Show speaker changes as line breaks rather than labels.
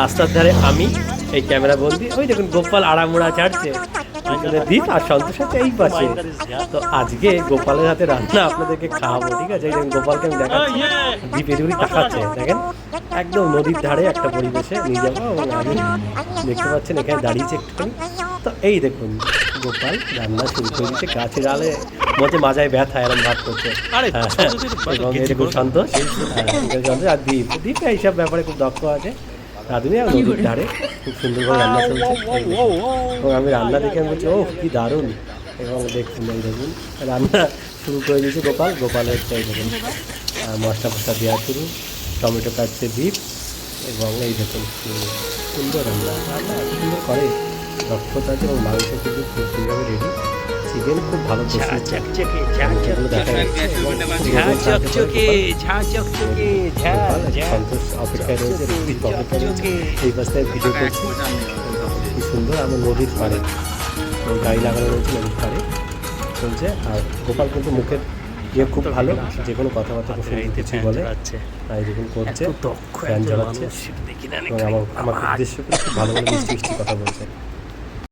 রাস্তার ধারে আমি এই ক্যামেরা বন্দি। ওই দেখুন গোপাল আড়ামোড়া ছাড়ছে দীপ আর সন্তোষ এই পাশে। তো আজকে গোপালের হাতে রান্না আপনাদেরকে খাওয়াবো ঠিক আছে? দেখুন গোপালকে আমি দেখাচ্ছি। দীপ এদিকে তাকাচ্ছে দেখেন? একদম নদীর ধারে একটা পরিবেশে নিয়ে যাব এবং আমি দেখতে পাচ্ছেন এখানে দাঁড়িয়েছে একটুখানি। তো এই দেখুন গোপাল রান্না শুরু করে দিচ্ছে। গাছের আলে মধ্যে মাজায় ব্যথা এরম ভাব করছে।
আরে,
হ্যাঁ, এবং এই দেখুন সন্তোষ। হ্যাঁ, সন্তোষ আর দীপ দীপ এইসব ব্যাপারে খুব দক্ষ আছে। রাঁধুনি আর নদীর ধারে। খুব সুন্দরভাবে রান্না চলছে। এবং আমি রান্না দেখে আমি বলছি ও কী দারুণ! এবং দেখুন এই দেখুন রান্না শুরু করে দিয়েছে গোপাল। গোপালের এই দেখুন মশলা ফসলা দেওয়া শুরু। টমেটো কাটছে দ্বীপ এবং এই দেখুন সুন্দর রান্না। রান্না সুন্দর করে। দক্ষতা আছে এবং মাংস কিন্তু খুব সুন্দরভাবে রেডি চিকেন খুব ভালো সন্তোষ অপেক্ষায় রয়েছে এই ভিডিও করছি। কি সুন্দর আমার নদীর পাড়ে। তো গাড়ি লাগানো রয়েছে নদীর পাড়ে। চলছে। আর গোপাল কিন্তু মুখের ইয়ে খুব ভালো। যে কোনো কথাবার্তা খুব সুন্দর কিছু বলে? আর দেখুন করছে
দক্ষ
ফ্যান
না
আমার আমাকে উদ্দেশ্য খুব ভালো ভালো মিষ্টি মিষ্টি কথা বলছে।